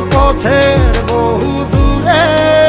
পথের বহু দূরে।